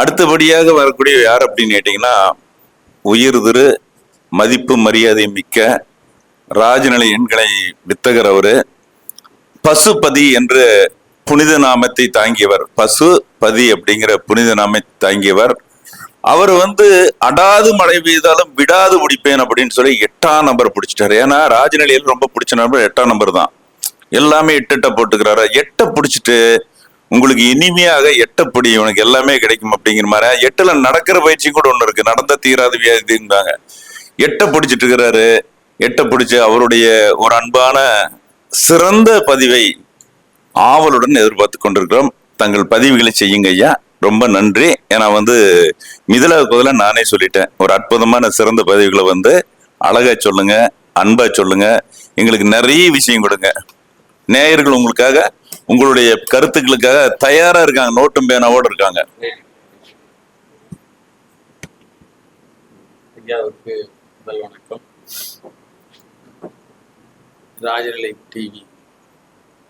அடுத்தபடியாக வரக்கூடிய யார் அப்படின்னு கேட்டீங்கன்னா உயிர் திரு மதிப்பு மரியாதை மிக்க ராஜநிலை எண்களை வித்தகர் அவர். பசுபதி என்று புனித நாமத்தை தாங்கியவர். பசுபதி அப்படிங்கிற புனித நாமத்தை தாங்கியவர். அவர் வந்து அடாது மழை பெய்தாலும் விடாது பிடிப்பேன் அப்படின்னு சொல்லி எட்டாம் நம்பர் பிடிச்சிட்டாரு. ஏன்னா ராஜநிலையில் ரொம்ப பிடிச்ச நம்பர் எட்டாம் நம்பர் தான். எல்லாமே எட்டு எட்ட போட்டுக்கிறாரு. எட்டை பிடிச்சிட்டு உங்களுக்கு இனிமையாக எட்டப்படி உனக்கு எல்லாமே கிடைக்கும் அப்படிங்கிற மாதிரி. எட்டுல நடக்கிற பயிற்சி கூட ஒன்று இருக்கு. நடந்த தீராத வியாதிங்கிறாங்க எட்டை பிடிச்சிட்டு இருக்கிறாரு எட்டை பிடிச்சு அவருடைய ஒரு அன்பான சிறந்த பதிவை ஆவலுடன் எதிர்பார்த்து கொண்டிருக்கிறோம். தங்கள் பதிவுகளை செய்யுங்க ஐயா. ரொம்ப நன்றி. ஏன்னா வந்து மிதில பதில நானே சொல்லிட்டேன். ஒரு அற்புதமான சிறந்த பதிவுகளை வந்து அழகா சொல்லுங்க அன்பா சொல்லுங்க. எங்களுக்கு நிறைய விஷயம் கொடுங்க. நேயர்கள் உங்களுக்காக உங்களுடைய கருத்துக்களுக்காக தயாரா இருக்காங்க நோட்டும் பேனாவோட இருக்காங்க. ஐயாவுக்கு முதல் வணக்கம். ராஜநிலை டிவி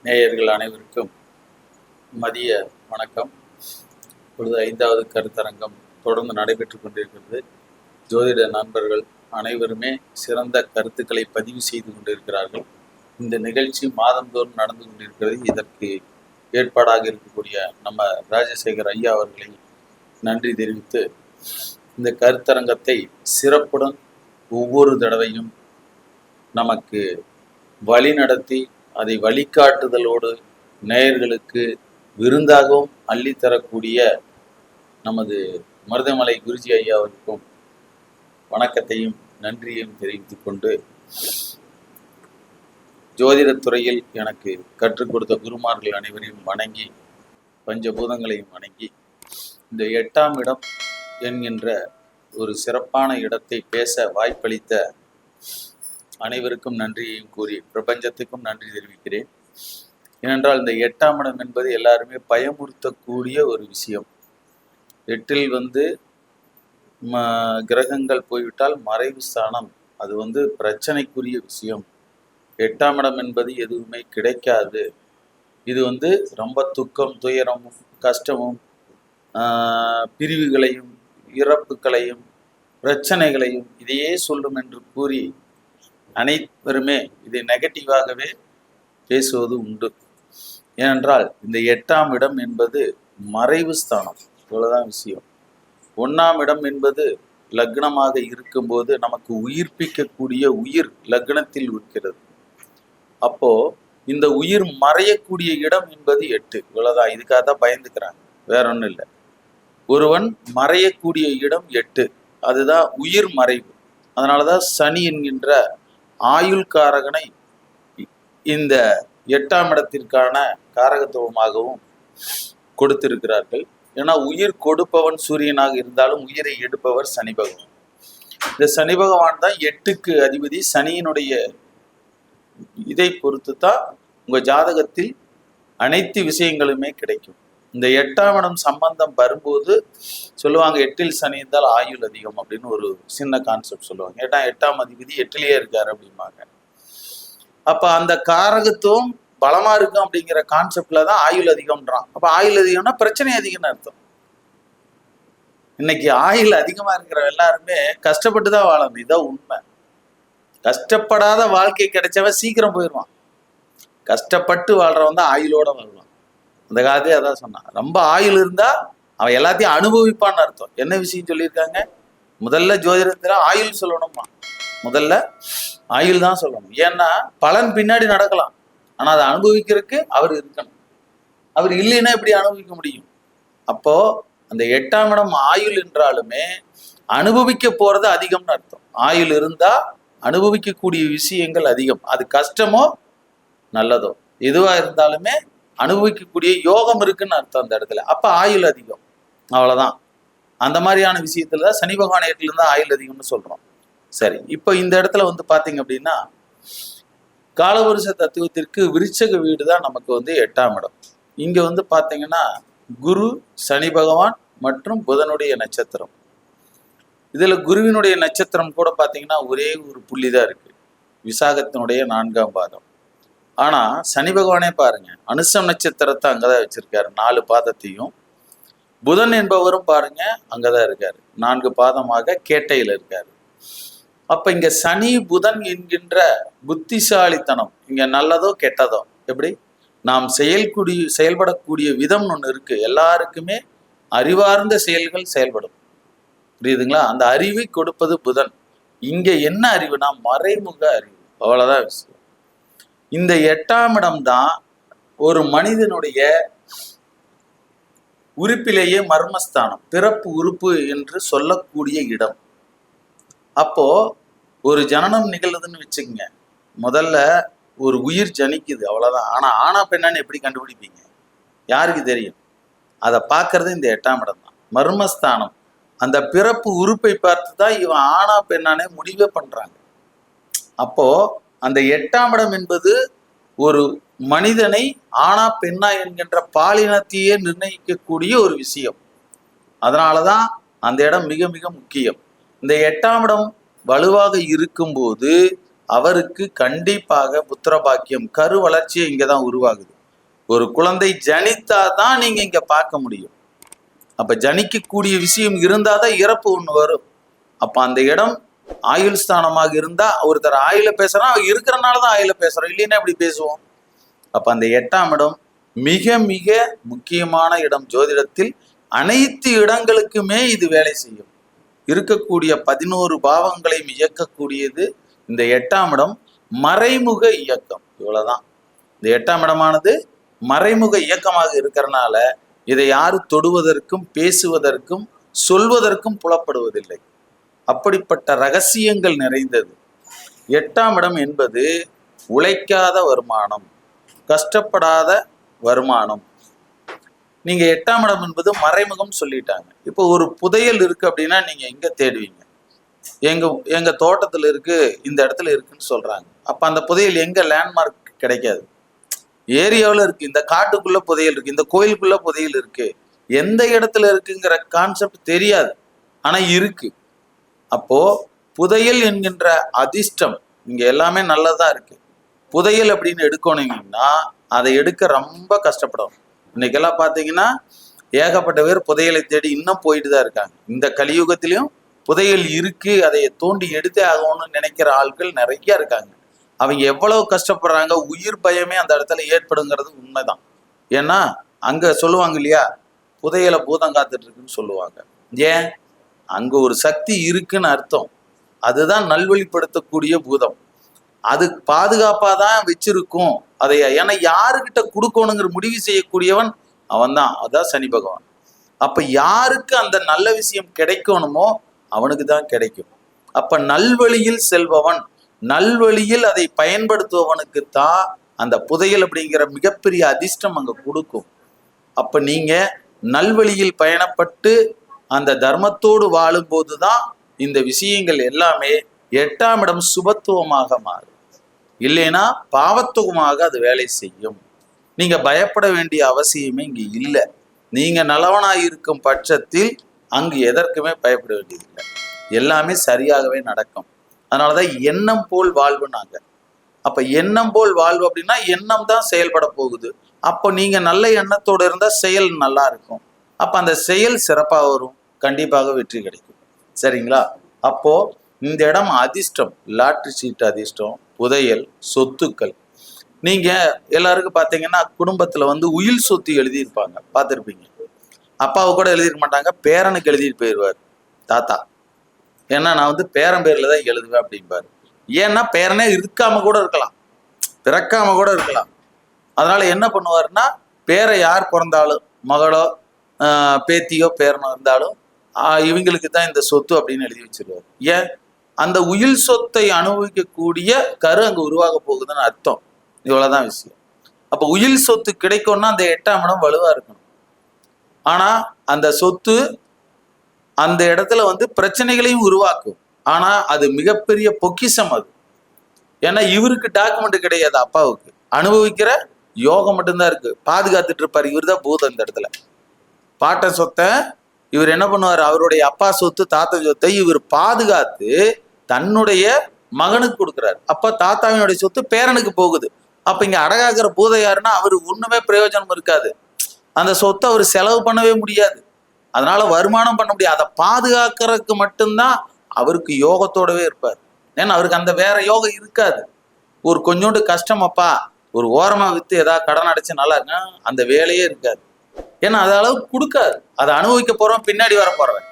நேயர்கள் அனைவருக்கும் மதிய வணக்கம். இப்பொழுது ஐந்தாவது கருத்தரங்கம் தொடர்ந்து நடைபெற்றுக் கொண்டிருக்கிறது. ஜோதிட நண்பர்கள் அனைவருமே சிறந்த கருத்துக்களை பதிவு செய்து கொண்டிருக்கிறார்கள். இந்த நிகழ்ச்சி மாதந்தோறும் நடந்து கொண்டிருக்கிறது. இதற்கு ஏற்பாடாக இருக்கக்கூடிய நம்ம ராஜசேகர் ஐயா அவர்களை நன்றி தெரிவித்து இந்த கருத்தரங்கத்தை சிறப்புடன் ஒவ்வொரு தடவையும் நமக்கு வழி நடத்தி அதை வழிகாட்டுதலோடு நேயர்களுக்கு விருந்தாகவும் அள்ளித்தரக்கூடிய நமது மருதமலை குருஜி ஐயாவிற்கும் வணக்கத்தையும் நன்றியையும் தெரிவித்துக் கொண்டு ஜோதிடத் துறையில் எனக்கு கற்றுக் கொடுத்த குருமார்கள் அனைவரையும் வணங்கி பஞ்சபூதங்களையும் வணங்கி இந்த எட்டாம் இடம் என்கின்ற ஒரு சிறப்பான இடத்தை பேச வாய்ப்பளித்த அனைவருக்கும் நன்றியையும் கூறி பிரபஞ்சத்துக்கும் நன்றி தெரிவிக்கிறேன். ஏனென்றால் இந்த எட்டாம் இடம் என்பது எல்லாருமே பயமுறுத்தக்கூடிய ஒரு விஷயம். எட்டில் வந்து ம கிரகங்கள் போய்விட்டால் மறைவு ஸ்தானம். அது வந்து பிரச்சனைக்குரிய விஷயம். எட்டாம் இடம் என்பது எதுவுமே கிடைக்காது. இது வந்து ரொம்ப துக்கம் துயரமும் கஷ்டமும் பிரிவுகளையும் இறப்புகளையும் பிரச்சனைகளையும் இதையே சொல்லும் என்று கூறி அனைவருமே இதை நெகட்டிவாகவே பேசுவது உண்டு. ஏனென்றால் இந்த எட்டாம் இடம் என்பது மறைவு ஸ்தானம். இவ்வளோதான் விஷயம். ஒன்றாம் இடம் என்பது லக்னமாக இருக்கும்போது நமக்கு உயிர்ப்பிக்கக்கூடிய உயிர் லக்னத்தில் இருக்கிறது. அப்போ இந்த உயிர் மறையக்கூடிய இடம் என்பது எட்டு. இவ்வளவுதான். இதுக்காக தான் பயந்துக்கிறாங்க. வேற ஒன்றும் இல்லை. ஒருவன் மறையக்கூடிய இடம் எட்டு. அதுதான் உயிர் மறைவு. அதனாலதான் சனி என்கின்ற ஆயுள் காரகனை இந்த எட்டாம் இடத்திற்கான காரகத்துவமாகவும் கொடுத்திருக்கிறார்கள். ஏன்னா உயிர் கொடுப்பவன் சூரியனாக இருந்தாலும் உயிரை எடுப்பவர் சனி பகவான். இந்த சனி பகவான் தான் எட்டுக்கு அதிபதி. சனியினுடைய இதை பொறுத்து தான் உங்க ஜாதகத்தில் அனைத்து விஷயங்களுமே கிடைக்கும். இந்த எட்டாம் இடம் சம்பந்தம் வரும்போது சொல்லுவாங்க எட்டில் சனி இருந்தால் ஆயுள் அதிகம் அப்படின்னு ஒரு சின்ன கான்செப்ட் சொல்லுவாங்க. ஏட்டா எட்டாம் அதிபதி எட்டிலேயே இருக்காரு அப்படிம்பாங்க. அப்ப அந்த காரகத்துவம் பலமா இருக்கும் அப்படிங்கிற கான்செப்ட்ல தான் ஆயுள் அதிகம்ன்றான். அப்ப ஆயுள் அதிகம்னா பிரச்சனை அதிகம்னு அர்த்தம். இன்னைக்கு ஆயுள் அதிகமா இருக்கிற எல்லாருமே கஷ்டப்பட்டு தான் வாழணும். இதான் உண்மை. கஷ்டப்படாத வாழ்க்கை கிடைச்சவன் சீக்கிரம் போயிடுவான். கஷ்டப்பட்டு வாழ்றவன் தான் ஆயுளோட வாழ்வான். அந்த காலத்தையே அதான் சொன்னான். ரொம்ப ஆயுள் இருந்தா அவன் எல்லாத்தையும் அனுபவிப்பான்னு அர்த்தம். என்ன விஷயம் சொல்லியிருக்காங்க? முதல்ல ஜோதிடத்துல ஆயுள் சொல்லணுமா முதல்ல ஆயுள் தான் சொல்லணும். ஏன்னா பலன் பின்னாடி நடக்கலாம். ஆனால் அதை அனுபவிக்கிறதுக்கு அவர் இருக்கணும். அவர் இல்லைன்னா எப்படி அனுபவிக்க முடியும்? அப்போ அந்த எட்டாம் இடம் ஆயுள் என்றாலுமே அனுபவிக்க போறது அதிகம்னு அர்த்தம். ஆயுள் இருந்தா அனுபவிக்கக்கூடிய விஷயங்கள் அதிகம். அது கஷ்டமோ நல்லதோ? எதுவா இருந்தாலுமே அனுபவிக்கக்கூடிய யோகம் இருக்குன்னு அர்த்தம் அந்த இடத்துல. அப்போ ஆயுள் அதிகம். அவ்வளவுதான். அந்த மாதிரியான விஷயத்துல தான் சனி பகவான் ஏட்டில இருந்தா ஆயுள் அதிகம்னு சொல்றோம். சரி இப்போ இந்த இடத்துல வந்து பார்த்தீங்க அப்படின்னா காலவருஷ தத்துவத்திற்கு விருச்சக வீடு தான் நமக்கு வந்து எட்டாம் இடம். இங்க வந்து பார்த்தீங்கன்னா குரு சனி பகவான் மற்றும் புதனுடைய நட்சத்திரம். இதுல குருவினுடைய நட்சத்திரம் கூட பாத்தீங்கன்னா ஒரே ஒரு புள்ளி தான் இருக்கு. விசாகத்தினுடைய நான்காம் பாதம். ஆனா சனி பகவானே பாருங்க அனுசம் நட்சத்திரத்தை அங்கதான் வச்சிருக்காரு. நாலு பாதத்தையும். புதன் என்பவரும் பாருங்க அங்கதான் இருக்காரு. நான்கு பாதமாக கேட்டையில இருக்காரு. அப்ப இங்க சனி புதன் என்கின்ற புத்திசாலித்தனம் இங்க நல்லதோ கெட்டதோ எப்படி? நாம் செயல்கூடிய செயல்படக்கூடிய விதம்னு ஒன்று இருக்கு. எல்லாருக்குமே அறிவார்ந்த செயல்கள் செயல்படும். புரியுதுங்களா? அந்த அறிவை கொடுப்பது புதன். இங்க என்ன அறிவுனா மறைமுக அறிவு. அவ்வளவுதான் விஷயம். இந்த எட்டாம் இடம் தான் ஒரு மனிதனுடைய உறுப்பிலேயே மர்மஸ்தானம் பிறப்பு உறுப்பு என்று சொல்லக்கூடிய இடம். அப்போ ஒரு ஜனனம் நிகழுதுன்னு வச்சுக்கோங்க. முதல்ல ஒரு உயிர் ஜனிக்குது அவ்வளவுதான். ஆனா ஆனா பெண்ணான்னு எப்படி கண்டுபிடிப்பீங்க? யாருக்கு தெரியும்? அதை பார்க்கறது இந்த எட்டாம் இடம் தான். மர்மஸ்தானம். அந்த பிறப்பு உறுப்பை பார்த்து தான் இவன் ஆனா பெண்ணானே முடிவே பண்றாங்க. அப்போ அந்த எட்டாம் இடம் என்பது ஒரு மனிதனை ஆனா பெண்ணா என்கின்ற பாலினத்தையே நிர்ணயிக்கக்கூடிய ஒரு விஷயம். அதனாலதான் அந்த இடம் மிக மிக முக்கியம். இந்த எட்டாம் இடம் வலுவாக இருக்கும்போது அவருக்கு கண்டிப்பாக புத்திர பாக்கியம் கரு வளர்ச்சியை இங்கே தான் உருவாகுது. ஒரு குழந்தை ஜனித்தா தான் நீங்க இங்க பார்க்க முடியும். அப்ப ஜனிக்கக்கூடிய விஷயம் இருந்தாதான் இறப்பு ஒன்று வரும். அப்ப அந்த இடம் ஆயுள் ஸ்தானமாக இருந்தா ஒருத்தர் ஆயுள பேசுகிறான் அவர் இருக்கிறனால தான் ஆயுள பேசுறோம் இல்லைன்னா இப்படி பேசுவோம். அப்ப அந்த எட்டாம் இடம் மிக மிக முக்கியமான இடம் ஜோதிடத்தில். அனைத்து இடங்களுக்குமே இது வேலை செய்யும். இருக்கக்கூடிய பதினோரு பாவங்களையும் இயக்கக்கூடியது இந்த எட்டாம் இடம். மறைமுக இயக்கம். இவ்வளவுதான். இந்த எட்டாம் இடமானது மறைமுக இயக்கமாக இருக்கிறனால இதை யாரு தொடுவதற்கும் பேசுவதற்கும் சொல்வதற்கும் புலப்படுவதில்லை. அப்படிப்பட்ட ரகசியங்கள் நிறைந்தது. எட்டாம் இடம் என்பது உழைக்காத வருமானம் கஷ்டப்படாத வருமானம். நீங்க எட்டாம் இடம் என்பது மறைமுகம் சொல்லிட்டாங்க. இப்போ ஒரு புதையல் இருக்கு அப்படின்னா நீங்க எங்க தேடுவீங்க? எங்க எங்க தோட்டத்தில் இருக்கு இந்த இடத்துல இருக்குன்னு சொல்றாங்க. அப்ப அந்த புதையல் எங்க லேண்ட்மார்க் கிடைக்காது. ஏரியாவில் இருக்கு இந்த காட்டுக்குள்ள புதையல் இருக்கு இந்த கோயிலுக்குள்ள புதையல் இருக்கு. எந்த இடத்துல இருக்குங்கிற கான்செப்ட் தெரியாது ஆனா இருக்கு. அப்போ புதையல் என்கின்ற அதிர்ஷ்டம் இங்க எல்லாமே நல்லதா இருக்கு. புதையல் அப்படின்னு எடுக்கணுங்கன்னா அதை எடுக்க ரொம்ப கஷ்டப்படும். இன்னைக்கெல்லாம் பார்த்தீங்கன்னா ஏகப்பட்ட பேர் புதையலை தேடி இன்னும் போயிட்டு தான் இருக்காங்க. இந்த கலியுகத்திலையும் புதையல் இருக்கு அதை தோண்டி எடுத்தே ஆகணும்னு நினைக்கிற ஆட்கள் நிறைய இருக்காங்க. அவங்க எவ்வளவு கஷ்டப்படுறாங்க உயிர் பயமே அந்த இடத்துல ஏற்படுங்கிறது உண்மைதான். ஏன்னா அங்க சொல்லுவாங்க இல்லையா புதையலை பூதம் காத்துட்டு இருக்குன்னு சொல்லுவாங்க. ஏன்? அங்க ஒரு சக்தி இருக்குன்னு அர்த்தம். அதுதான் நல்வழிப்படுத்தக்கூடிய பூதம். அது பாதுகாப்பா தான் வச்சிருக்கும். அதை ஏன்னா யாருக்கிட்ட கொடுக்கணுங்கிற முடிவு செய்யக்கூடியவன் அவன்தான். அதான் சனி பகவான். அப்ப யாருக்கு அந்த நல்ல விஷயம் கிடைக்கணுமோ அவனுக்கு தான் கிடைக்கும். அப்ப நல்வழியில் செல்பவன். நல்வழியில் அதை பயன்படுத்துபவனுக்கு தான் அந்த புதையல் அப்படிங்கிற மிகப்பெரிய அதிர்ஷ்டம் அங்கே கொடுக்கும். அப்போ நீங்கள் நல்வழியில் பயணப்பட்டு அந்த தர்மத்தோடு வாழும்போது தான் இந்த விஷயங்கள் எல்லாமே எட்டாம் இடம் சுபத்துவமாக மாறும். இல்லைன்னா பாவத்துவமாக அது வேலை செய்யும். நீங்க பயப்பட வேண்டிய அவசியமே இங்கே இல்லை. நீங்க நலவனாய் இருக்கும் பட்சத்தில் அங்கு எதற்குமே பயப்பட வேண்டியதில்லை. எல்லாமே சரியாகவே நடக்கும். அதனாலதான் எண்ணம் போல் வாழ்வுனாங்க. அப்ப எண்ணம் போல் வாழ்வு அப்படின்னா எண்ணம் தான் செயல்பட போகுது. அப்போ நீங்க நல்ல எண்ணத்தோட இருந்தா செயல் நல்லா இருக்கும். அப்ப அந்த செயல் சிறப்பாக வரும். கண்டிப்பாக வெற்றி கிடைக்கும். சரிங்களா? அப்போ இந்த இடம் அதிர்ஷ்டம். லாட்ரி சீட் அதிர்ஷ்டம் புதையல் சொத்துக்கள். நீங்க எல்லாருக்கும் பாத்தீங்கன்னா குடும்பத்துல வந்து உயில் சொத்து எழுதியிருப்பாங்க. பார்த்துருப்பீங்க அப்பாவை கூட எழுதியிருக்க மாட்டாங்க. பேரனுக்கு எழுதிட்டு போயிடுவார் தாத்தா. ஏன்னா நான் வந்து பேரன் தான் எழுதுவேன் அப்படிம்பாரு. ஏன்னா பேரனே இருக்காம கூட இருக்கலாம். பிறக்காம கூட இருக்கலாம். அதனால என்ன பண்ணுவாருன்னா பேரை யார் பிறந்தாலும் மகளோ பேத்தியோ பேரனோ இருந்தாலும் இவங்களுக்கு தான் இந்த சொத்து அப்படின்னு எழுதி வச்சிருவார். ஏன்? அந்த உயில் சொத்தை அனுபவிக்கக்கூடிய கரு அங்கே உருவாக போகுதுன்னு அர்த்தம். இவ்வளோதான் விஷயம். அப்போ உயில் சொத்து கிடைக்கும்னா அந்த எட்டாம் இடம் வலுவாக இருக்கணும். ஆனால் அந்த சொத்து அந்த இடத்துல வந்து பிரச்சனைகளையும் உருவாக்கும். ஆனா அது மிகப்பெரிய பொக்கிஷம் அது. ஏன்னா இவருக்கு டாக்குமெண்ட் கிடையாது அப்பாவுக்கு. அனுபவிக்கிற யோகம் மட்டும்தான் இருக்கு. பாதுகாத்துட்டு இருப்பார் இவர் தான் பூதம் இந்த இடத்துல. பாட்ட சொத்தை இவர் என்ன பண்ணுவார்? அவருடைய அப்பா சொத்து தாத்தா சொத்தை இவர் பாதுகாத்து தன்னுடைய மகனுக்கு கொடுக்குறாரு. அப்ப தாத்தாவினுடைய சொத்து பேரனுக்கு போகுது. அப்ப இங்க அடகாக்குற பூதை யாருன்னா அவர் ஒண்ணுமே பிரயோஜனம் இருக்காது. அந்த சொத்தை அவர் செலவு பண்ணவே முடியாது. அதனால வருமானம் பண்ண முடியாது. அதை பாதுகாக்கிறதுக்கு மட்டும்தான் அவருக்கு யோகத்தோடவே இருப்பார். ஏன்னா அவருக்கு அந்த வேற யோகம் இருக்காது. ஒரு கொஞ்சோண்டு கஷ்டமப்பா ஒரு ஓரமா வித்து ஏதாவது கடன் அடைச்சு நல்லா இருக்கா? அந்த வேலையே இருக்காது. ஏன்னா அது அளவுக்கு கொடுக்காது. அதை அனுபவிக்க போறோம் பின்னாடி வர போறவன்.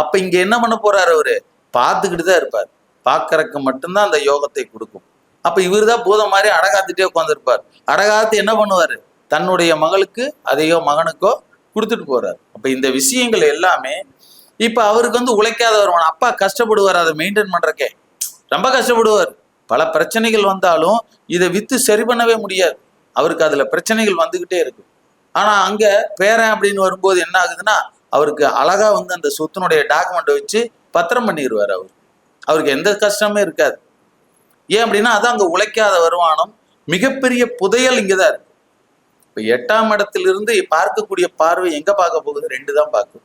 அப்ப இங்க என்ன பண்ண போறாரு அவரு? பார்த்துக்கிட்டு தான் இருப்பார். பார்க்கறக்கு மட்டும்தான் அந்த யோகத்தை கொடுக்கும். அப்ப இவர் தான் பூதம் மாதிரி அடகாத்துட்டே உட்காந்துருப்பார் அடகாத்து என்ன பண்ணுவாரு? தன்னுடைய மகளுக்கு அதையோ மகனுக்கோ கொடுத்துட்டு போறாரு. அப்ப இந்த விஷயங்கள் எல்லாமே இப்ப அவருக்கு வந்து உழைக்காத வருமானம் அப்பா கஷ்டப்படுவார் அதை மெயின்டைன் பண்றக்கே. ரொம்ப கஷ்டப்படுவார். பல பிரச்சனைகள் வந்தாலும் இதை வித்து சரி பண்ணவே முடியாது. அவருக்கு அதுல பிரச்சனைகள் வந்துகிட்டே இருக்கு. ஆனா அங்க பேரன் அப்படின்னு வரும்போது என்ன ஆகுதுன்னா அவருக்கு அழகா வந்து அந்த சொத்தினுடைய டாக்குமெண்ட் வச்சு பத்திரம் பண்ணிடுவார் அவர். அவருக்கு எந்த கஷ்டமே இருக்காது. ஏன் அப்படின்னா அதான் அங்க உழைக்காத வருமானம் மிகப்பெரிய புதையல் இங்கதான் இருக்கு. இப்ப எட்டாம் இடத்திலிருந்து பார்க்கக்கூடிய பார்வை எங்க பார்க்க போகுது? ரெண்டு தான் பார்க்கும்.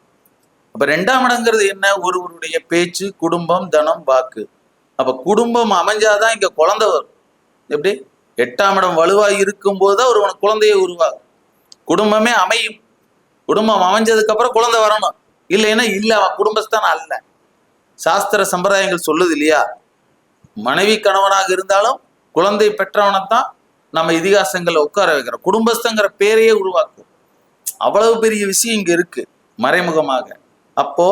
அப்ப ரெண்டாம் இடங்கிறது என்ன? ஒருவருடைய பேச்சு குடும்பம் தனம் வாக்கு. அப்ப குடும்பம் அமைஞ்சாதான் இங்க குழந்தை வரும். எப்படி? எட்டாம் இடம் வலுவா இருக்கும்போது தான் ஒருவன் குழந்தைய உருவாகும் குடும்பமே அமையும். குடும்பம் அமைஞ்சதுக்கு அப்புறம் குழந்தை வரணும். இல்லைன்னா இல்ல அவன் குடும்பஸ்தான் அல்ல. சாஸ்திர சம்பிரதாயங்கள் சொல்லுது இல்லையா? மனைவி கணவனாக இருந்தாலும் குழந்தை பெற்றவனைத்தான் நம்ம இதிகாசங்களை உட்கார வைக்கிறோம் குடும்பஸ்தங்கிற பேரையே உருவாக்கும். அவ்வளவு பெரிய விஷயம் இங்க இருக்கு மறைமுகமாக. அப்போ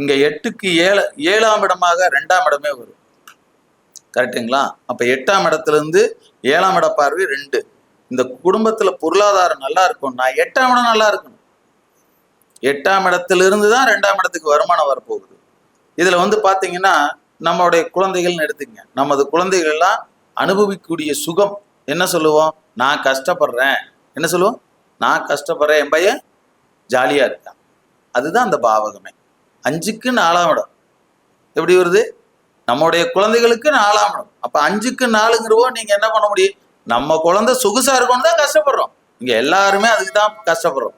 இங்க எட்டுக்கு ஏழு ஏழாம் இடமாக ரெண்டாம் இடமே வரும். கரெக்டுங்களா அப்ப எட்டாம் இடத்துல இருந்து ஏழாம் இட பார்வை ரெண்டு. இந்த குடும்பத்துல பொருளாதாரம் நல்லா இருக்கும்னா எட்டாம் இடம் நல்லா இருக்கணும். எட்டாம் இடத்துல இருந்து தான் ரெண்டாம் இடத்துக்கு வருமானம் வரப்போகுது. இதுல வந்து பாத்தீங்கன்னா நம்மளுடைய குழந்தைகள்னு எடுத்துங்க நமது குழந்தைகள் எல்லாம் அனுபவிக்கக்கூடிய சுகம் என்ன சொல்லுவோம்? நான் கஷ்டப்படுறேன். என்ன சொல்லுவோம்? நான் கஷ்டப்படுறேன். என் பையன் ஜாலியாக இருக்கான். அதுதான் அந்த பாவகமே. அஞ்சுக்கு நாலாம் இடம். எப்படி வருது? நம்முடைய குழந்தைகளுக்கு நாலாம் இடம். அப்போ அஞ்சுக்கு நாலுங்கிறவோ நீங்கள் என்ன பண்ண முடியும்? நம்ம குழந்தை சொகுசாக இருக்கணும் தான் கஷ்டப்படுறோம். இங்கே எல்லாருமே அதுக்கு தான் கஷ்டப்படுறோம்.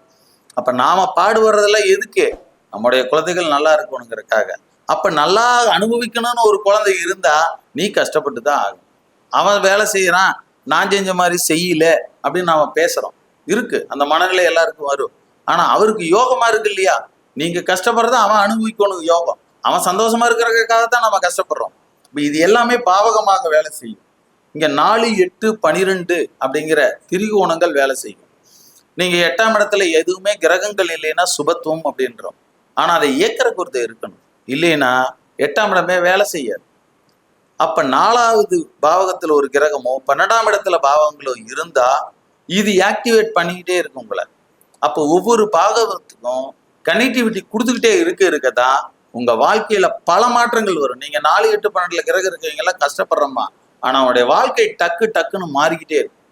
அப்போ நாம் பாடுபடுறதெல்லாம் எதுக்கு? நம்முடைய குழந்தைகள் நல்லா இருக்கணுங்கிறதுக்காக. அப்போ நல்லா அனுபவிக்கணும்னு ஒரு குழந்தை இருந்தால் நீ கஷ்டப்பட்டு தான் ஆகும் அவன் வேலை செய்கிறான் நான் செஞ்ச மாதிரி செய்யல அப்படின்னு நாம பேசுறோம். இருக்கு. அந்த மனநிலை எல்லாருக்கும் வரும். ஆனா அவருக்கு யோகமா இருக்கு இல்லையா? நீங்க கஷ்டப்படுறத அவன் அனுபவிக்கணும் யோகம். அவன் சந்தோஷமா இருக்கிறதுக்காக தான் நம்ம கஷ்டப்படுறோம் இது எல்லாமே பாவகமாக வேலை செய்யும். இங்க நாலு எட்டு பனிரெண்டு அப்படிங்கிற திரிகோணங்கள் வேலை செய்யும். நீங்க எட்டாம் இடத்துல எதுவுமே கிரகங்கள் இல்லைன்னா சுபத்துவம் அப்படின்றோம். ஆனா அதை இயக்கிற ஒருத்தர் இருக்கணும். இல்லைன்னா எட்டாம் இடமே வேலை செய்யாது. அப்ப நாலாவது பாவகத்துல ஒரு கிரகமோ பன்னெண்டாம் இடத்துல பாவங்களோ இருந்தா இது ஆக்டிவேட் பண்ணிக்கிட்டே இருக்கும் உங்களை. அப்போ ஒவ்வொரு பாகவத்துக்கும் கனெக்டிவிட்டி கொடுத்துக்கிட்டே இருக்க இருக்கதான் உங்க வாழ்க்கையில பல மாற்றங்கள் வரும். நீங்க நாலு எட்டு பன்னெண்டுல கிரகம் இருக்கவங்க எல்லாம் கஷ்டப்படுறோமா? ஆனா அவனுடைய வாழ்க்கை டக்கு டக்குன்னு மாறிக்கிட்டே இருக்கும்.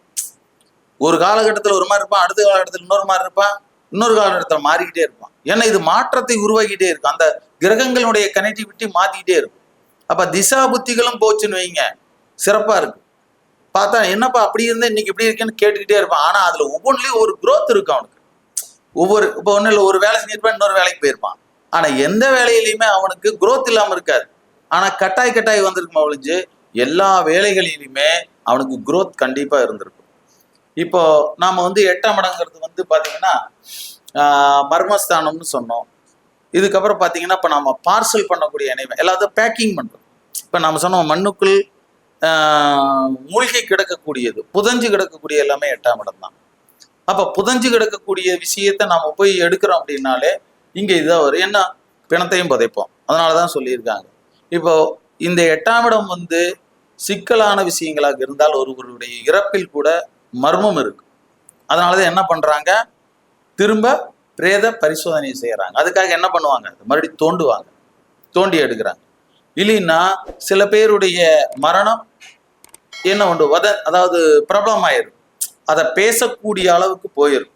ஒரு காலகட்டத்தில் ஒரு மாதிரி இருப்பான் அடுத்த காலகட்டத்தில் இன்னொரு மாதிரி இருப்பான் இன்னொரு காலகட்டத்தில் மாறிக்கிட்டே இருப்பான். ஏன்னா இது மாற்றத்தை உருவாக்கிட்டே இருக்கும். அந்த கிரகங்களுடைய கனெக்டிவிட்டி மாத்திக்கிட்டே இருக்கும். அப்ப திசா புத்திகளும் போச்சுன்னு வைங்க. சிறப்பா இருக்கு. பார்த்தா என்னப்பா அப்படி இருந்தால் இன்னைக்கு இப்படி இருக்கேன்னு கேட்டுக்கிட்டே இருப்பான். ஆனா அதுல ஒவ்வொன்றுலயும் ஒரு குரோத் இருக்கும் அவனுக்கு. ஒவ்வொரு இப்போ ஒன்றும் இல்லை ஒரு வேலை செஞ்சிருப்பான் இன்னொரு வேலைக்கு போயிருப்பான். ஆனா எந்த வேலையிலையுமே அவனுக்கு குரோத் இல்லாம இருக்காது. ஆனா கட்டாய் கட்டாய் வந்திருக்குமா ஒழிஞ்சு எல்லா வேலைகளிலுமே அவனுக்கு குரோத் கண்டிப்பா இருந்திருக்கும். இப்போ நாம வந்து எட்டாம் இடங்கிறது வந்து பாத்தீங்கன்னா மர்மஸ்தானம்னு சொன்னோம். இதுக்கப்புறம் பார்த்தீங்கன்னா இப்போ நம்ம பார்சல் பண்ணக்கூடிய இணைவை எல்லாத்தையும் பேக்கிங் பண்ணுறோம் இப்போ நம்ம சொன்னோம் மண்ணுக்குள் மூழ்கி கிடக்கக்கூடியது புதஞ்சு கிடக்கக்கூடிய எல்லாமே எட்டாம் இடம் தான். அப்போ புதஞ்சு கிடக்கக்கூடிய விஷயத்த நம்ம போய் எடுக்கிறோம் அப்படின்னாலே இங்கே இதாக வரும் என்ன பிணத்தையும் புதைப்போம். அதனாலதான் சொல்லியிருக்காங்க. இப்போ இந்த எட்டாம் இடம் வந்து சிக்கலான விஷயங்களாக இருந்தால் ஒருவருடைய இறப்பில் கூட மர்மம் இருக்கு. அதனாலதான் என்ன பண்ணுறாங்க திரும்ப பிரேத பரிசோதனை செய்கிறாங்க அதுக்காக என்ன பண்ணுவாங்க? மறுபடியும் தோண்டுவாங்க. தோண்டி எடுக்கிறாங்க. இல்லைன்னா சில பேருடைய மரணம் என்ன உண்டு? வத அதாவது பிரபலம் ஆயிரும். அதை பேசக்கூடிய அளவுக்கு போயிடும்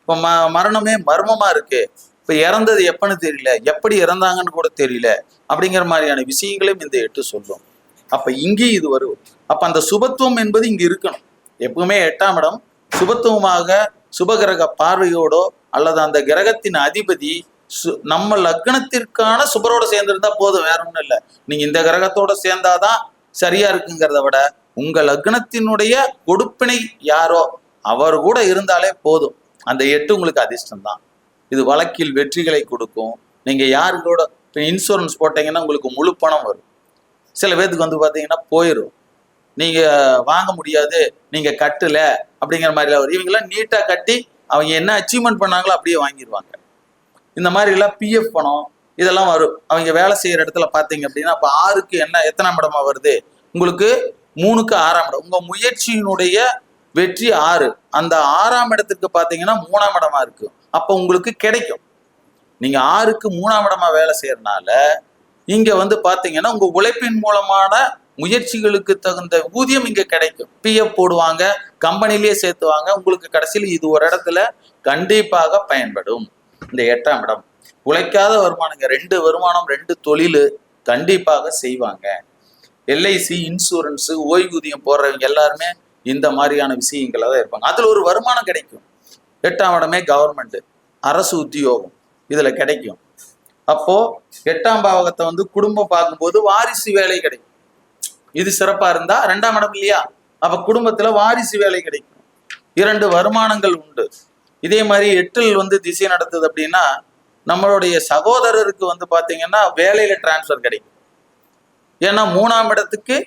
இப்போ ம மரணமே மர்மமா இருக்கு. இப்போ இறந்தது எப்பன்னு தெரியல. எப்படி இறந்தாங்கன்னு கூட தெரியல. அப்படிங்கிற மாதிரியான விஷயங்களையும் இந்த எட்டு சொல்லும். அப்போ இங்கேயும் இது வரும். அப்போ அந்த சுபத்துவம் என்பது இங்கே இருக்கணும். எப்பவுமே எட்டாம் இடம். சுபத்துவமாக சுபகிரக பார்வையோடோ அல்லது அந்த கிரகத்தின் அதிபதி சு- நம்ம லக்னத்திற்கான சுபரோட சேர்ந்திருந்தா போதும் வேற ஒண்ணும் இல்லை. நீங்க இந்த கிரகத்தோட சேர்ந்தாதான் சரியா இருக்குங்கிறத விட உங்க லக்னத்தினுடைய கொடுப்பினை யாரோ அவர் கூட இருந்தாலே போதும். அந்த எட்டு உங்களுக்கு அதிர்ஷ்டம் தான் இது வழக்கில் வெற்றிகளை கொடுக்கும். நீங்க யாருக்கோட இப்போ இன்சூரன்ஸ் போட்டீங்கன்னா உங்களுக்கு முழு பணம் வரும். சில பேர்த்துக்கு வந்து பார்த்தீங்கன்னா போயிடும் நீங்க வாங்க முடியாது நீங்க கட்டல அப்படிங்கிற மாதிரி வரும். இவங்கெல்லாம் நீட்டா கட்டி அவங்க என்ன அச்சீவ்மெண்ட் பண்ணாங்களோ அப்படியே வாங்கிடுவாங்க இந்த மாதிரி எல்லாம் பிஎஃப் பணம் இதெல்லாம் வரும். அவங்க வேலை செய்யற இடத்துல பார்த்தீங்க அப்படின்னா அப்போ ஆறுக்கு என்ன எத்தனாம் இடமா வருது? உங்களுக்கு மூணுக்கு ஆறாம் இடம். உங்க முயற்சியினுடைய வெற்றி ஆறு. அந்த ஆறாம் இடத்துக்கு பார்த்தீங்கன்னா மூணாம் இடமா இருக்கு. அப்போ உங்களுக்கு கிடைக்கும். நீங்க ஆறுக்கு மூணாம் இடமா வேலை செய்யறதுனால இங்க வந்து பாத்தீங்கன்னா உங்க உழைப்பின் மூலமான முயற்சிகளுக்கு தகுந்த ஊதியம் இங்க கிடைக்கும். பிஎஃப் போடுவாங்க கம்பெனிலேயே சேர்த்துவாங்க உங்களுக்கு கடைசியில் இது ஒரு இடத்துல கண்டிப்பாக பயன்படும். இந்த எட்டாம் இடம். உழைக்காத வருமானங்க ரெண்டு வருமானம் ரெண்டு தொழில் கண்டிப்பாக செய்வாங்க. எல்ஐசி இன்சூரன்ஸ் ஓய்வூதியம் போடுறவங்க எல்லாருமே இந்த மாதிரியான விஷயங்கள தான் இருப்பாங்க. அதுல ஒரு வருமானம் கிடைக்கும். எட்டாம் இடமே கவர்மெண்ட் அரசு உத்தியோகம் இதுல கிடைக்கும். அப்போ எட்டாம் பாவகத்தை வந்து குடும்பம் பார்க்கும்போது வாரிசு வேலை கிடைக்கும். இது சிறப்பா இருந்தா ரெண்டாம் இடம் இல்லையா? அப்ப குடும்பத்துல வாரிசு வேலை கிடைக்கும். இரண்டு வருமானங்கள் உண்டு. இதே மாதிரி எட்டில் வந்து திசை நடத்துது அப்படின்னா நம்மளுடைய சகோதரருக்கு வந்து பாத்தீங்கன்னா வேலையில டிரான்ஸ்ஃபர் கிடைக்கும். ஏன்னா மூணாம் இடத்துக்கு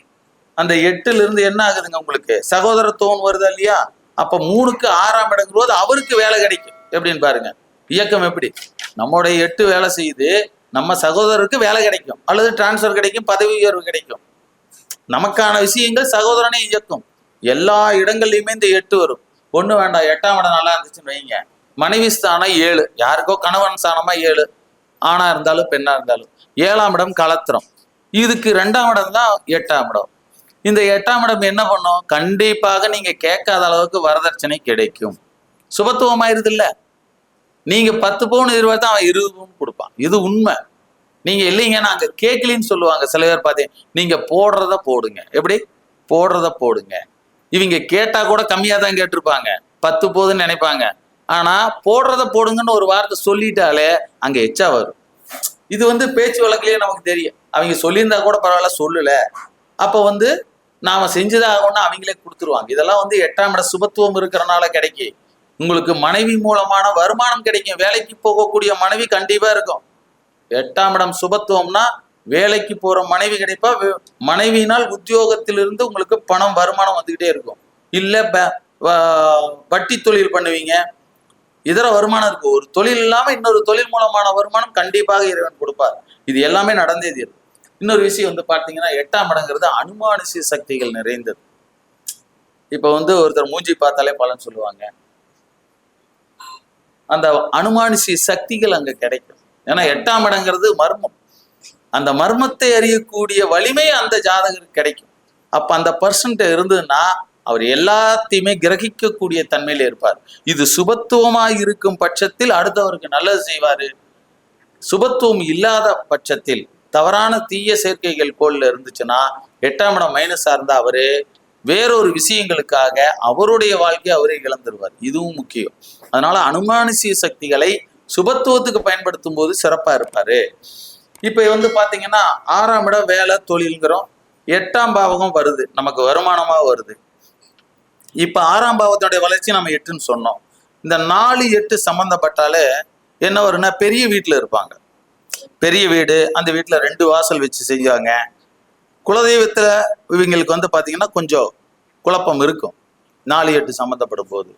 அந்த எட்டுல இருந்து என்ன ஆகுதுங்க உங்களுக்கு? சகோதரத்துவம் வருதா இல்லையா? அப்ப மூணுக்கு ஆறாம் இடங்கும்போது அவருக்கு வேலை கிடைக்கும். எப்படின்னு பாருங்க. இயக்கம் எப்படி? நம்மளுடைய எட்டு வேலை செய்யுது. நம்ம சகோதரருக்கு வேலை கிடைக்கும். அல்லது டிரான்ஸ்ஃபர் கிடைக்கும் பதவி உயர்வு கிடைக்கும். நமக்கான விஷயங்கள் சகோதரனை இயக்கும். எல்லா இடங்கள்லையுமே இந்த எட்டு வரும். ஒண்ணு வேண்டாம் எட்டாம் இடம் நல்லா இருந்துச்சுன்னு வைங்க. மனைவி ஸ்தானம் ஏழு. யாருக்கோ கணவன் ஸ்தானமா ஏழு. ஆணா இருந்தாலும் பெண்ணா இருந்தாலும். ஏழாம் இடம் கலத்திரம். இதுக்கு ரெண்டாம் இடம் தான் எட்டாம் இடம். இந்த எட்டாம் இடம் என்ன பண்ணும்? கண்டிப்பாக நீங்க கேட்காத அளவுக்கு வரதட்சணை கிடைக்கும். சுபத்துவமாயிருது இல்ல? நீங்க பத்து பவுன் எதிர்பார்த்தா அவன் இருபது பவுன் கொடுப்பான். இது உண்மை. நீங்க இல்லைங்க நாங்க கேட்கலின்னு சொல்லுவாங்க. சில பேர் பார்த்தீங்க நீங்க போடுறத போடுங்க. எப்படி? போடுறத போடுங்க. இவங்க கேட்டா கூட கம்மியா தான் கேட்டிருப்பாங்க. பத்து போதுன்னு நினைப்பாங்க. ஆனா போடுறத போடுங்கன்னு ஒரு வார்த்தை சொல்லிட்டாலே அங்க எச்சா வரும். இது வந்து பேச்சு வழக்குலயே நமக்கு தெரியும். அவங்க சொல்லியிருந்தா கூட பரவாயில்ல சொல்லல. அப்ப வந்து நாம செஞ்சுதான் ஆகணும்னா அவங்களே கொடுத்துருவாங்க. இதெல்லாம் வந்து எட்டாம் இட சுபத்துவம் இருக்கிறனால கிடைக்கும். உங்களுக்கு மனைவி மூலமான வருமானம் கிடைக்கும். வேலைக்கு போகக்கூடிய மனைவி கண்டிப்பா இருக்கும். எட்டாம் இடம் சுபத்துவம்னா வேலைக்கு போற மனைவி கிடைப்பா மனைவியினால் உத்தியோகத்திலிருந்து உங்களுக்கு பணம் வருமானம் வந்துகிட்டே இருக்கும். இல்ல வட்டி தொழில் பண்ணுவீங்க. இதர வருமானம் இருக்கு. ஒரு தொழில் இல்லாம இன்னொரு தொழில் மூலமான வருமானம் கண்டிப்பாக இறைவன் கொடுப்பார். இது எல்லாமே நடந்தே தீரும். இன்னொரு விஷயம் வந்து பார்த்தீங்கன்னா எட்டாம் இடங்கிறது அனுமானுஷ சக்திகள் நிறைந்தது. இப்போ வந்து ஒருத்தர் மூஞ்சி பார்த்தாலே பலன் சொல்லுவாங்க. அந்த அனுமானுஷி சக்திகள் அங்க கிடைக்கும். ஏன்னா எட்டாம் இடங்கிறது மர்மம். அந்த மர்மத்தை அறியக்கூடிய வலிமை அந்த ஜாதகருக்கு கிடைக்கும். அப்ப அந்த பர்சன்ட் இருந்ததுன்னா அவர் எல்லாத்தையுமே கிரகிக்கக்கூடிய தன்மையில் இருப்பார். இது சுபத்துவமாக இருக்கும் பட்சத்தில் அடுத்தவருக்கு நல்லது செய்வாரு. சுபத்துவம் இல்லாத பட்சத்தில் தவறான தீய சேர்க்கைகள் கோளில் இருந்துச்சுன்னா எட்டாம் இடம் மைனஸாக இருந்தால் அவரு வேறொரு விஷயங்களுக்காக அவருடைய வாழ்க்கையை அவரே இழந்துருவார். இதுவும் முக்கியம். அதனால அனுமானிசிய சக்திகளை சுபத்துவத்துக்கு பயன்படுத்தும் போது சிறப்பா இருப்பாரு. இப்ப வந்து பாத்தீங்கன்னா ஆறாம் இடம் வேலை தொழில்ங்கிறோம். எட்டாம் பாவகம் வருது. நமக்கு வருமானமா வருது. இப்ப ஆறாம் பாவத்தினுடைய வளர்ச்சி நம்ம எட்டுன்னு சொன்னோம். இந்த நாலு எட்டு சம்பந்தப்பட்டாலே என்ன வரும்னா பெரிய வீட்டுல இருப்பாங்க. பெரிய வீடு அந்த வீட்டுல ரெண்டு வாசல் வச்சு செய்வாங்க. குலதெய்வத்துல இவங்களுக்கு வந்து பாத்தீங்கன்னா கொஞ்சம் குழப்பம் இருக்கும். நாலு எட்டு சம்மந்தப்படும் போது.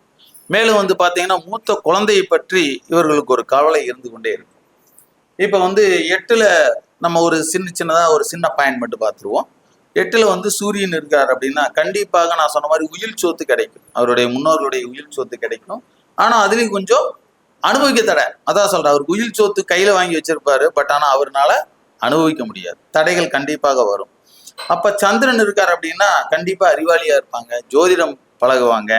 மேலும் வந்து பார்த்தீங்கன்னா மூத்த குழந்தையை பற்றி இவர்களுக்கு ஒரு கவலை இருந்து கொண்டே இருக்கும் இப்போ வந்து எட்டில் நம்ம ஒரு சின்ன சின்னதாக ஒரு சின்ன பாயிண்ட் மட்டும் பார்த்துருவோம் எட்டில் வந்து சூரியன் இருக்கார் அப்படின்னா கண்டிப்பாக நான் சொன்ன மாதிரி உயிர் சொத்து கிடைக்கும். அவருடைய முன்னோர்களுடைய உயிர் சொத்து கிடைக்கும். ஆனால் அதுலேயும் கொஞ்சம் அனுபவிக்க தடை. அதான் சொல்கிறேன் அவர் உயிர் சொத்து கையில் வாங்கி வச்சிருப்பாரு. பட் ஆனால் அவர்னால அனுபவிக்க முடியாது. தடைகள் கண்டிப்பாக வரும். அப்போ சந்திரன் இருக்கார் அப்படின்னா கண்டிப்பாக அறிவாளியாக இருப்பாங்க. ஜோதிடம் பழகுவாங்க.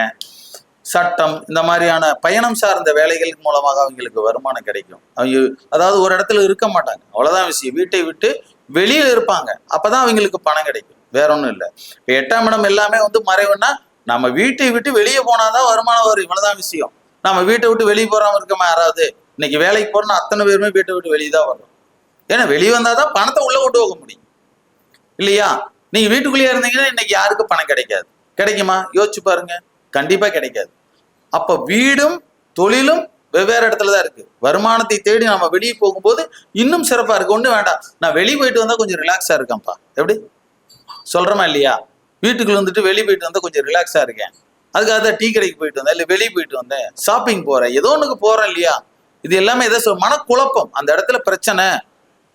சட்டம் இந்த மாதிரியான பயணம் சார்ந்த வேலைகள் மூலமாக அவங்களுக்கு வருமானம் கிடைக்கும். அவங்க அதாவது ஒரு இடத்துல இருக்க மாட்டாங்க. அவ்வளவுதான் விஷயம். வீட்டை விட்டு வெளியே இருப்பாங்க. அப்பதான் அவங்களுக்கு பணம் கிடைக்கும். வேற ஒன்றும் இல்லை. இப்போ எட்டாம் இடம் எல்லாமே வந்து மறைவுன்னா நம்ம வீட்டை விட்டு வெளியே போனாதான் வருமானம் வரும். இவ்வளவுதான் விஷயம். நம்ம வீட்டை விட்டு வெளியே போறாம இருக்கமா யாராவது? இன்னைக்கு வேலைக்கு போறோம்னா அத்தனை பேருமே வீட்டை விட்டு வெளியே தான் வரும் ஏன்னா வெளியே வந்தாதான் பணத்தை உள்ள கொண்டு போக முடியும். இல்லையா? நீங்க வீட்டுக்குள்ளேயே இருந்தீங்கன்னா இன்னைக்கு யாருக்கும் பணம் கிடைக்காது. கிடைக்குமா? யோசிச்சு பாருங்க. கண்டிப்பா கிடைக்காது. அப்ப வீடும் தொழிலும் வெவ்வேறு இடத்துல தான் இருக்கு. வருமானத்தை தேடி நம்ம வெளியே போகும்போது இன்னும் சிறப்பா இருக்கு. ஒண்ணு வேண்டாம். நான் வெளியே போயிட்டு வந்தா கொஞ்சம் ரிலாக்ஸா இருக்கேன்ப்பா. எப்படி? சொல்றமா இல்லையா? வீட்டுக்குள்ள வந்துட்டு வெளியே போயிட்டு வந்தா கொஞ்சம் ரிலாக்ஸா இருக்கேன். அதுக்காக தான் டீ கடைக்கு போயிட்டு வந்தேன். இல்லை வெளியே போயிட்டு வந்தேன். ஷாப்பிங் போறேன். ஏதோ ஒண்ணுக்கு போறேன் இல்லையா? இது எல்லாமே ஏதோ சொல் மனக்குழப்பம். அந்த இடத்துல பிரச்சனை.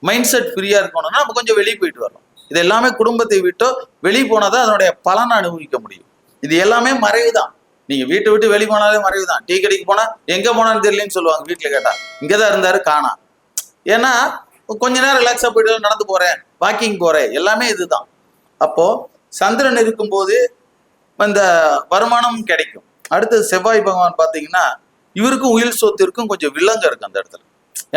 மைண்ட் செட் ஃப்ரீயா இருக்கணும்னா நம்ம கொஞ்சம் வெளியே போயிட்டு வரணும். இது எல்லாமே குடும்பத்தை விட்டோ வெளியே போனாதான் அதனுடைய பலனை அனுபவிக்க முடியும். இது எல்லாமே மறைவு தான் நீங்க வீட்டை விட்டு வெளியே போனாலே மறைவு தான் டீ கடைக்கு போனா எங்க போனான்னு தெரியலன்னு சொல்லுவாங்க வீட்டுல கேட்டா. இங்கதான் இருந்தாரு காணா. ஏன்னா கொஞ்ச நேரம் ரிலாக்ஸா போயிட்டு நடந்து போறேன் வாக்கிங் போறேன் எல்லாமே இதுதான். அப்போ சந்திரன் இருக்கும்போது இந்த வருமானம் கிடைக்கும். அடுத்தது செவ்வாய் பகவான் பார்த்தீங்கன்னா இவருக்கும் உயில் சொத்து இருக்கும் கொஞ்சம் வில்லங்க இருக்கு அந்த இடத்துல.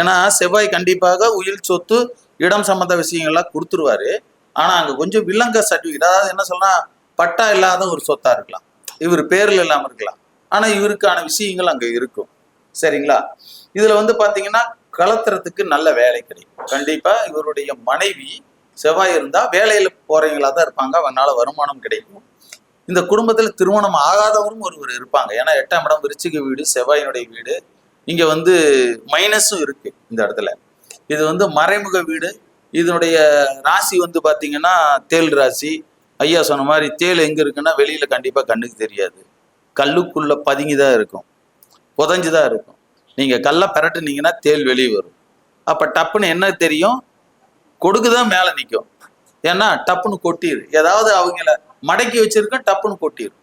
ஏன்னா செவ்வாய் கண்டிப்பாக உயில் சொத்து இடம் சம்பந்த விஷயங்கள்லாம் கொடுத்துருவாரு. ஆனா அங்க கொஞ்சம் வில்லங்க சர்டிஃபிகேட் அதாவது என்ன சொல்லலாம் பட்டா இல்லாத ஒரு சொத்தா இருக்கலாம். இவர் பேர்ல இல்லாம இருக்கலாம். ஆனா இவருக்கான விஷயங்கள் அங்க இருக்கும். சரிங்களா? இதுல வந்து பாத்தீங்கன்னா கலத்துறதுக்கு நல்ல வேலை கிடைக்கும். கண்டிப்பா இவருடைய மனைவி செவ்வாய் இருந்தா வேலையில போறவங்களா தான் இருப்பாங்க. அவனால வருமானம் கிடைக்கும். இந்த குடும்பத்துல திருமணம் ஆகாதவரும் ஒருவர் இருப்பாங்க. ஏன்னா எட்டாம் இடம் விருச்சிக வீடு செவ்வாயினுடைய வீடு. இங்க வந்து மைனஸும் இருக்கு இந்த இடத்துல. இது வந்து மறைமுக வீடு. இதனுடைய ராசி வந்து பாத்தீங்கன்னா தேல் ராசி. ஐயா சொன்ன மாதிரி தேல் எங்க இருக்குன்னா வெளியில கண்டிப்பா கண்ணுக்கு தெரியாது. கல்லுக்குள்ள பதுங்கி தான் இருக்கும். புதஞ்சு தான் இருக்கும். நீங்க கல்லை பிரட்டுனீங்கன்னா தேல் வெளியே வரும். அப்ப டப்புன்னு என்ன தெரியும்? கொடுக்குதான் மேல நிற்கும் ஏன்னா டப்புன்னு கொட்டிடு ஏதாவது அவங்கள மடக்கி வச்சிருக்க டப்புன்னு கொட்டிடு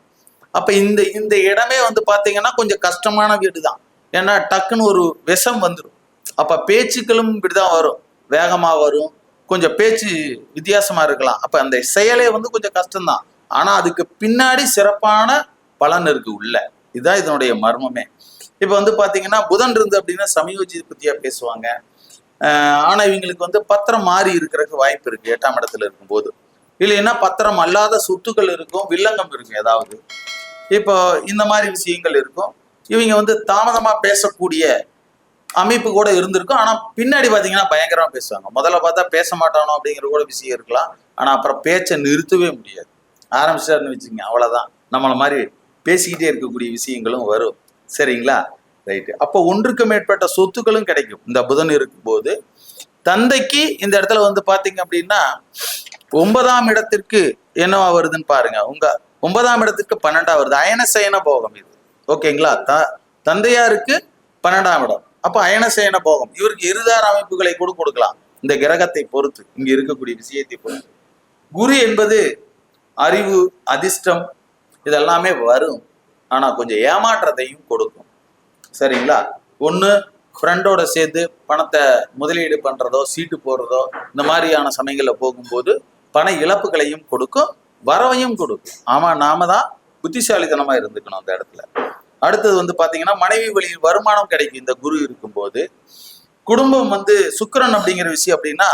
அப்ப இந்த இந்த இடமே வந்து பாத்தீங்கன்னா கொஞ்சம் கஷ்டமான வீடு தான் ஏன்னா டக்குன்னு ஒரு விஷம் வந்துடும் அப்ப பேச்சுக்களும் இப்படிதான் வரும். வேகமா வரும். கொஞ்சம் பேச்சு வித்தியாசமா இருக்கலாம். அப்ப அந்த செயலே வந்து கொஞ்சம் கஷ்டம்தான். ஆனா அதுக்கு பின்னாடி சிறப்பான பலன் இருக்கு உள்ள. இதுதான் இதனுடைய மர்மமே. இப்ப வந்து பாத்தீங்கன்னா புதன் இருந்து அப்படின்னா சமயோஜி பத்தியா பேசுவாங்க. ஆனால் ஆனா இவங்களுக்கு வந்து பத்திரம் மாறி இருக்கிறதுக்கு வாய்ப்பு இருக்கு எட்டாம் இடத்துல இருக்கும்போது. இல்லைன்னா பத்திரம் அல்லாத சொத்துக்கள் இருக்கும் வில்லங்கம் இருக்கும் ஏதாவது. இப்போ இந்த மாதிரி விஷயங்கள் இருக்கும். இவங்க வந்து தாமதமா பேசக்கூடிய அமைப்பு கூட இருந்திருக்கும் ஆனா பின்னாடி பாத்தீங்கன்னா பயங்கரமா பேசுவாங்க. முதல்ல பார்த்தா பேச மாட்டானோ அப்படிங்கிற கூட விஷயம் இருக்கலாம். ஆனா அப்புறம் பேச்சை நிறுத்தவே முடியாது. ஆரம்பிச்சாருன்னு வச்சுங்க அவ்வளவுதான். நம்மளை மாதிரி பேசிக்கிட்டே இருக்கக்கூடிய விஷயங்களும் வரும். சரிங்களா? ரைட்டு. அப்போ ஒன்றுக்கு மேற்பட்ட சொத்துக்களும் கிடைக்கும். இந்த புதன் இருக்கும்போது தந்தைக்கு இந்த இடத்துல வந்து பாத்தீங்க அப்படின்னா ஒன்பதாம் இடத்திற்கு என்னவா வருதுன்னு பாருங்க. உங்க ஒன்பதாம் இடத்துக்கு பன்னெண்டாம் வருது. அயனசயன போகம் இது. ஓகேங்களா? த தந்தையாருக்கு பன்னெண்டாம் இடம். அப்போ அயனசேன போகம். இவருக்கு இருதார அமைப்புகளை கூட கொடுக்கலாம். இந்த கிரகத்தை பொறுத்து இங்க இருக்கக்கூடிய விஷயத்தை பொறுத்து. குரு என்பது அறிவு அதிர்ஷ்டம் இதெல்லாமே வரும். ஆனா கொஞ்சம் ஏமாற்றத்தையும் கொடுக்கும். சரிங்களா? ஒன்று ஃப்ரெண்டோட சேர்த்து பணத்தை முதலீடு பண்ணுறதோ சீட்டு போடுறதோ இந்த மாதிரியான சமயங்களில் போகும்போது பண இழப்புகளையும் கொடுக்கும் வரவையும் கொடுக்கும். ஆமாம் நாம தான் புத்திசாலித்தனமாக இருந்துக்கணும் அந்த இடத்துல. அடுத்தது வந்து பாத்தீங்கன்னா மனைவி வழியில் வருமானம் கிடைக்கும். இந்த குரு இருக்கும்போது குடும்பம் வந்து சுக்கரன் அப்படிங்கிற விஷயம் அப்படின்னா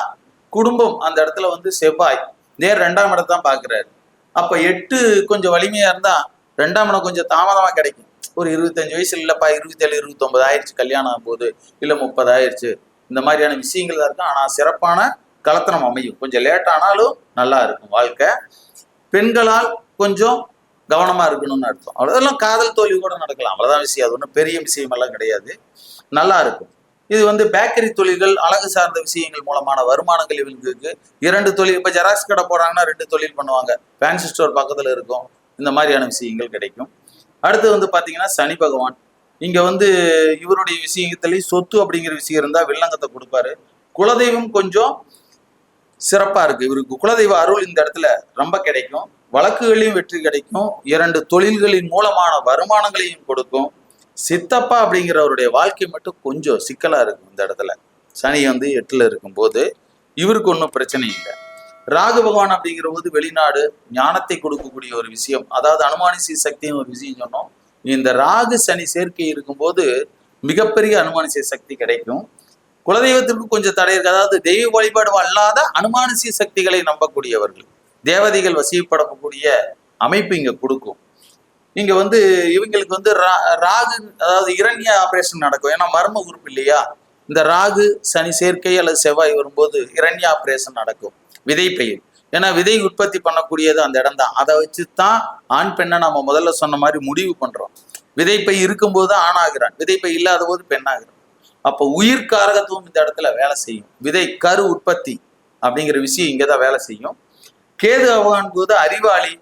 குடும்பம் அந்த இடத்துல வந்து செவ்வாய். நேர் ரெண்டாம் இடத்த தான் பார்க்குறாரு அப்போ எட்டு கொஞ்சம் வலிமையாக இருந்தால் ரெண்டாம் இடம் கொஞ்சம் தாமதமாக கிடைக்கும். ஒரு இருபத்தஞ்சு வயசுல இல்லப்பா இருபத்தேழு இருபத்தொன்பது ஆயிடுச்சு கல்யாணம் ஆகும்போது இல்லை முப்பது ஆயிடுச்சு. இந்த மாதிரியான விஷயங்கள் தான் இருக்கும். ஆனால் சிறப்பான கலத்தனம் அமையும். கொஞ்சம் லேட் ஆனாலும் நல்லா இருக்கும் வாழ்க்கை. பெண்களால் கொஞ்சம் கவனமா இருக்கணும்னு அர்த்தம். அவ்வளோதெல்லாம் காதல் தோல்வி கூட நடக்கலாம். அவ்வளோதான் விஷயம். அது ஒன்றும் பெரிய விஷயமெல்லாம் கிடையாது. நல்லா இருக்கும். இது வந்து பேக்கரி தொழில்கள் அழகு சார்ந்த விஷயங்கள் மூலமான வருமானங்கள் இவங்களுக்கு. இரண்டு தொழில் இப்போ ஜெராக்ஸ் கடை போறாங்கன்னா ரெண்டு தொழில் பண்ணுவாங்க. ஃபேன்சி ஸ்டோர் பக்கத்தில் இருக்கும். இந்த மாதிரியான விஷயங்கள் கிடைக்கும். அடுத்து வந்து பாத்தீங்கன்னா சனி பகவான். இங்க வந்து இவருடைய விஷயத்துலேயும் சொத்து அப்படிங்கிற விஷயம் இருந்தால் வில்லங்கத்தை கொடுப்பாரு. குலதெய்வம் கொஞ்சம் சிறப்பா இருக்கு. இவருக்கு குலதெய்வ அருள் இந்த இடத்துல ரொம்ப கிடைக்கும். வழக்குகளையும் வெற்றி கிடைக்கும். இரண்டு தொழில்களின் மூலமான வருமானங்களையும் கொடுக்கும். சித்தப்பா அப்படிங்கிறவருடைய வாழ்க்கை மட்டும் கொஞ்சம் சிக்கலா இருக்கும் இந்த இடத்துல. சனி வந்து எட்டுல இருக்கும்போது இவருக்கு ஒன்றும் பிரச்சனை இல்லை. ராகு பகவான் அப்படிங்கிற போது வெளிநாடு ஞானத்தை கொடுக்கக்கூடிய ஒரு விஷயம். அதாவது அனுமானிசி சக்தின்னு ஒரு விஷயம் சொன்னோம். இந்த ராகு சனி சேர்க்கை இருக்கும்போது மிகப்பெரிய அனுமானிசிய சக்தி கிடைக்கும். குலதெய்வத்திற்கு கொஞ்சம் தடை இருக்கு. அதாவது தெய்வ வழிபாடு அல்லாத அனுமானசிய சக்திகளை நம்பக்கூடியவர்கள். தேவதைகள் வசியப்படக்கூடிய அமைப்பு இங்க கொடுக்கும். இங்க வந்து இவங்களுக்கு வந்து ரா- ராகு அதாவது இரண்ய ஆபரேஷன் நடக்கும். ஏன்னா மர்ம உறுப்பு இல்லையா? இந்த ராகு சனி சேர்க்கை அல்லது செவ்வாய் வரும்போது இரண்ய ஆபரேஷன் நடக்கும். விதைப்பயிர் ஏன்னா விதை உற்பத்தி பண்ணக்கூடியது அந்த இடம் தான் அதை வச்சு தான் ஆண் பெண்ணை நம்ம முதல்ல சொன்ன மாதிரி முடிவு பண்றோம். விதைப்பை இருக்கும்போது ஆணாகிறான். விதைப்பை இல்லாத போது பெண்ணாகிறான். அப்போ உயிர் காரகத்துவம் இந்த இடத்துல வேலை செய்யும். விதை கரு உற்பத்தி அப்படிங்கிற விஷயம் இங்கே தான் வேலை செய்யும். கேது போது அறிவாளி.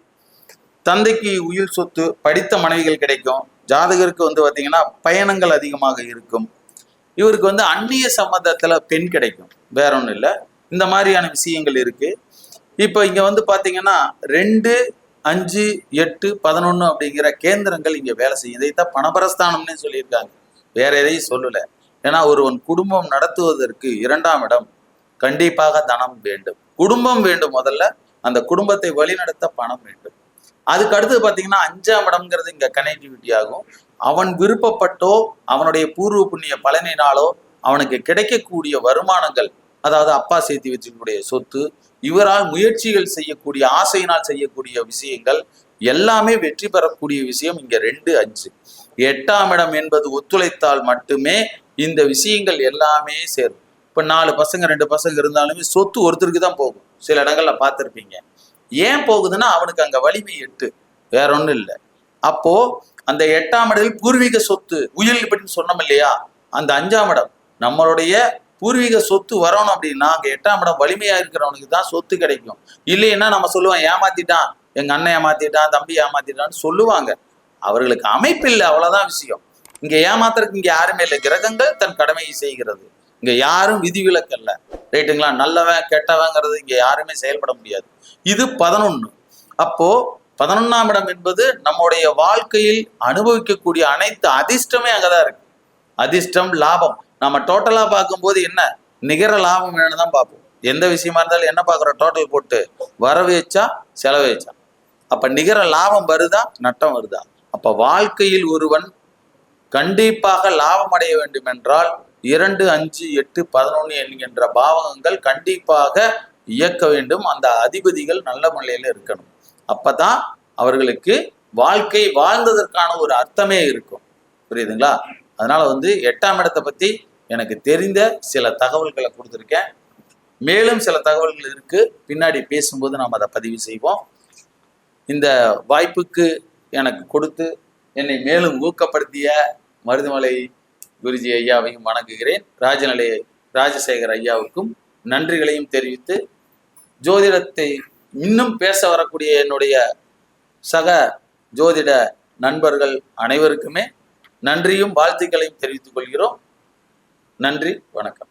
தந்தைக்கு உயிர் சொத்து படித்த மனைவிகள் கிடைக்கும். ஜாதகருக்கு வந்து பார்த்தீங்கன்னா பயணங்கள் அதிகமாக இருக்கும். இவருக்கு வந்து அந்நிய சம்மந்தத்துல பெண் கிடைக்கும். வேற ஒன்றும் இல்லை. இந்த மாதிரியான விஷயங்கள் இருக்கு. இப்போ இங்க வந்து பாத்தீங்கன்னா ரெண்டு அஞ்சு எட்டு பதினொன்று அப்படிங்கிற கேந்திரங்கள் இங்க வேலை செய்யும். இதைத்தான் பணபரஸ்தானம்னு சொல்லியிருக்காங்க. வேற எதையும் சொல்லல. ஏன்னா ஒருவன் குடும்பம் நடத்துவதற்கு இரண்டாம் இடம் கண்டிப்பாக தனம் வேண்டும். குடும்பம் வேண்டும் முதல்ல அந்த குடும்பத்தை வழிநடத்த பணம் வேண்டும். அதுக்கு அடுத்தது பாத்தீங்கன்னா அஞ்சாம் இடம்ங்கிறது இங்க கனெக்டிவிட்டி ஆகும். அவன் விருப்பப்பட்டோ அவனுடைய பூர்வ புண்ணிய பலனினாலோ அவனுக்கு கிடைக்கக்கூடிய வருமானங்கள் அதாவது அப்பா சேர்த்து வச்சுக்கூடிய சொத்து இவரால் முயற்சிகள் செய்யக்கூடிய ஆசையினால் செய்யக்கூடிய விஷயங்கள் எல்லாமே வெற்றி பெறக்கூடிய விஷயம் இங்க ரெண்டு அஞ்சு. எட்டாம் இடம் என்பது ஒத்துழைத்தால் மட்டுமே இந்த விஷயங்கள் எல்லாமே சேரும். இப்போ நாலு பசங்க ரெண்டு பசங்க இருந்தாலுமே சொத்து ஒருத்தருக்கு தான் போகும். சில இடங்கள்ல பார்த்துருப்பீங்க. ஏன் போகுதுன்னா அவனுக்கு அங்கே வலிமை எட்டு. வேற ஒன்றும் இல்லை. அப்போ அந்த எட்டாம் இடத்தில் பூர்வீக சொத்து உயிரில் இப்படின்னு சொன்னோம் இல்லையா? அந்த அஞ்சாம் இடம். நம்மளுடைய பூர்வீக சொத்து வரணும் அப்படின்னா அங்கே எட்டாம் இடம் வலிமையா இருக்கிறவனுக்கு தான் சொத்து கிடைக்கும். இல்லைன்னா நம்ம சொல்லுவோம் ஏமாத்திட்டான். எங்க அண்ணன் ஏமாத்திட்டான் தம்பி ஏமாத்திட்டான்னு சொல்லுவாங்க. அவர்களுக்கு அமைப்பு இல்லை அவ்வளவுதான் விஷயம். இங்க ஏமாத்துறதுக்கு இங்க யாருமே இல்லை. கிரகங்கள் தன் கடமையை செய்கிறது. இங்க யாரும் விதிவிலக்கு அல்ல. ரைட்டுங்களா நல்லவன் கெட்டவங்கிறது இங்க யாருமே செயல்பட முடியாது. இது பதினொன்னு. அப்போ பதினொன்னாம் இடம் என்பது நம்முடைய வாழ்க்கையில் அனுபவிக்கக்கூடிய அனைத்து அதிர்ஷ்டமே அங்கதான் இருக்கு. அதிர்ஷ்டம் லாபம். நம்ம டோட்டலா பார்க்கும்போது என்ன? நிகர லாபம் என்னன்னு தான் பார்ப்போம். எந்த விஷயமா இருந்தாலும் என்ன பார்க்குறோம்? டோட்டல் போட்டு வரவு வச்சா செலவு வச்சா அப்ப நிகர லாபம் வருதா? நட்டம் வருதா? அப்ப வாழ்க்கையில் ஒருவன் கண்டிப்பாக லாபம் அடைய வேண்டும் என்றால் இரண்டு அஞ்சு எட்டு பதினொன்று என்கின்ற பாவகங்கள் கண்டிப்பாக இயக்க வேண்டும். அந்த அதிபதிகள் நல்ல முறையில் இருக்கணும். அப்பதான் அவர்களுக்கு வாழ்க்கை வாழ்ந்ததற்கான ஒரு அர்த்தமே இருக்கும். புரியுதுங்களா? அதனால வந்து எட்டாம் இடத்தை பத்தி எனக்கு தெரிந்த சில தகவல்களை கொடுத்துருக்கேன். மேலும் சில தகவல்கள் இருக்கு. பின்னாடி பேசும்போது நாம் அதை பதிவு செய்வோம். இந்த வாய்ப்புக்கு எனக்கு கொடுத்து என்னை மேலும் ஊக்கப்படுத்திய மருதுமலை குருஜி ஐயாவையும் வணங்குகிறேன். ராஜநிலை ராஜசேகர் ஐயாவுக்கும் நன்றிகளையும் தெரிவித்து ஜோதிடத்தை இன்னும் பேச வரக்கூடிய என்னுடைய சக ஜோதிட நண்பர்கள் அனைவருக்குமே நன்றியும் வாழ்த்துக்களையும் தெரிவித்துக் கொள்கிறோம். நன்றி வணக்கம்.